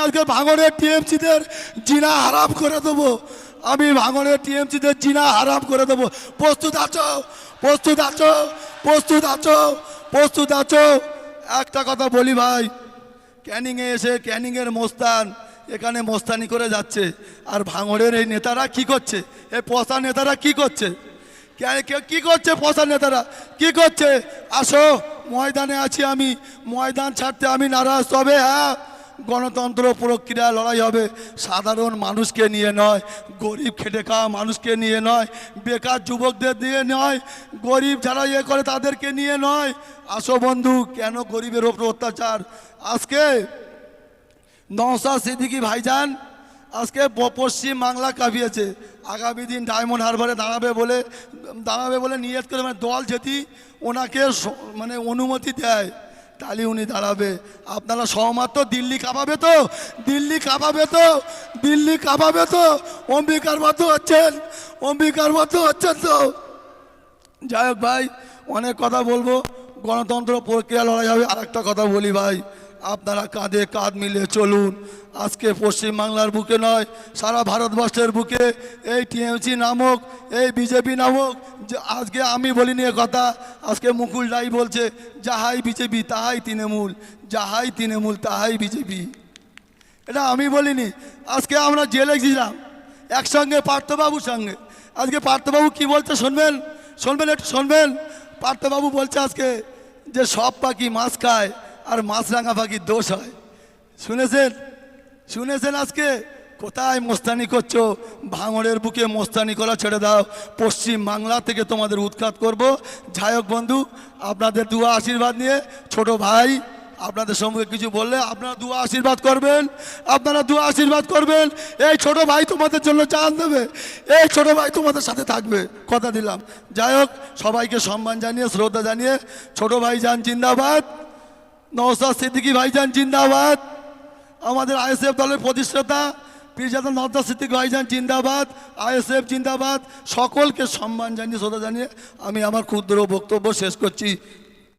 আজকে ভাঙনের টিএমসিদের জিনা হারাম করে দেবো। আমি ভাঙনের টিএমসিদের জিনা হারাম করে দেবো। প্রস্তুত আছো? প্রস্তুত আছো? প্রস্তুত আছো? প্রস্তুত আছো? একটা কথা বলি ভাই, ক্যানিংয়ে এসে ক্যানিংয়ের মোস্তান এখানে মোস্তানি করে যাচ্ছে। আর ভাঙড়ের এই নেতারা কি করছে? এই পশা নেতারা কি করছে? কে- করছে পশা নেতারা? কি করছে? আসো, ময়দানে আছি আমি। ময়দান ছাড়তে আমি নারাজ, তবে হ্যাঁ গণতন্ত্র প্রক্রিয়া লড়াই হবে। সাধারণ মানুষকে নিয়ে নয়, গরিব খেটে খাওয়া মানুষকে নিয়ে নয়, বেকার যুবকদের দিয়ে নয়, গরিব যারা ইয়ে করে তাদেরকে নিয়ে নয়। আসো বন্ধু, কেন গরিবের ওপর অত্যাচার? আজকে নওসা সিদ্দিকি ভাইজান আজকে পশ্চিম বাংলা কাঁপিয়েছে। আগামী দিন ডায়মন্ড হারবারে দাঁড়াবে বলে দাঁড়াবে বলে নিয়ত করে মানে দল যেটি ওনাকে মানে অনুমতি দেয়। তাহলে উনি দাঁড়াবে। আপনারা সহমাত্র দিল্লি কাঁপাবে তো? দিল্লি কাঁপাবে তো? দিল্লি কাঁপাবে তো? অম্বিকার মতো হচ্ছেন। অম্বিকার মতো হচ্ছেন তো। যাই হোক ভাই, অনেক কথা বলব। গণতন্ত্র প্রক্রিয়া লড়াই হবে। আর একটা কথা বলি ভাই, আপনারা কাঁধে কাঁধ মিলিয়ে চলুন। আজকে পশ্চিমবাংলার বুকে নয়, সারা ভারতবর্ষের বুকে এই টিএমসি নামক, এই বিজেপি নামক, যে আজকে আমি বলিনি এ কথা, আজকে মুকুল রাই বলছে, যাহাই বিজেপি, তাহাই তৃণমূল, যাহাই তৃণমূল, তাহাই বিজেপি। এটা আমি বলিনি, আজকে আমরা জেলে গেছিলাম, একসঙ্গে পার্থবাবুর সঙ্গে। আজকে পার্থবাবু কি বলছে শুনবেন? শুনবেন একটু, শুনবেন? পার্থবাবু বলছে আজকে যে সব পাখি মাছ খায় আর মাছরাঙা পাখির দোষ হয়। শুনেছেন? শুনেছেন আজকে? কোথায় মোস্তানি করছ? ভাঙড়ের বুকে মোস্তানি করা ছেড়ে দাও। পশ্চিম বাংলা থেকে তোমাদের উৎখাত করব। যাই বন্ধু, আপনাদের দুয়া আশীর্বাদ নিয়ে ছোট ভাই আপনাদের সঙ্গে কিছু বললে আপনারা দুয়া আশীর্বাদ করবেন, আপনারা দুয়া আশীর্বাদ করবেন। এই ছোট ভাই তোমাদের জন্য চান দেবে, এই ছোট ভাই তোমাদের সাথে থাকবে। কথা দিলাম। যাই হোক, সবাইকে সম্মান জানিয়ে, শ্রদ্ধা জানিয়ে, ছোট ভাই যান জিন্দাবাদ নওসাদ সিদ্দিকী ভাইজান জিন্দাবাদ, আমাদের আইএসএফ দলের প্রতিষ্ঠাতা পীরজাদা নওসাদ সিদ্দিকী ভাইজান জিন্দাবাদ, আইএসএফ জিন্দাবাদ, সকলকে সম্মান জানিয়ে, শ্রদ্ধা জানিয়ে আমি আমার ক্ষুদ্র বক্তব্য শেষ করছি।